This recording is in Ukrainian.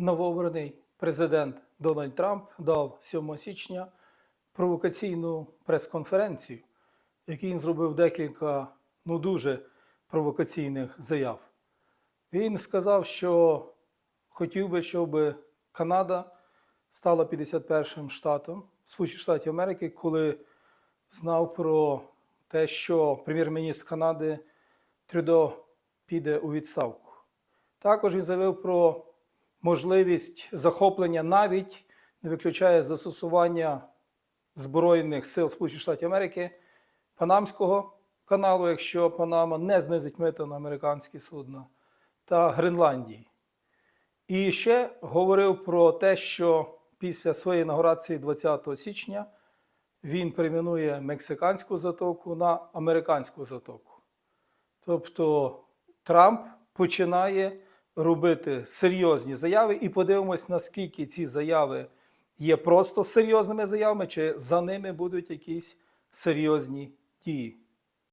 новообраний президент Дональд Трамп дав 7 січня провокаційну прес-конференцію, якій він зробив декілька ну дуже провокаційних заяв. Він сказав, що хотів би, щоб Канада стала 51-м штатом Сполучених Штатів Америки, коли знав про те, що прем'єр-міністр Канади Трюдо піде у відставку. Також він заявив про можливість захоплення навіть не виключає застосування Збройних сил Сполучених Штатів Америки Панамського каналу, якщо Панама не знизить мита на американські судна, та Гренландії. І ще говорив про те, що після своєї інаугурації 20 січня він перейменує мексиканську затоку на американську затоку. Тобто Трамп починає робити серйозні заяви, і подивимось, наскільки ці заяви є просто серйозними заявами, чи за ними будуть якісь серйозні дії.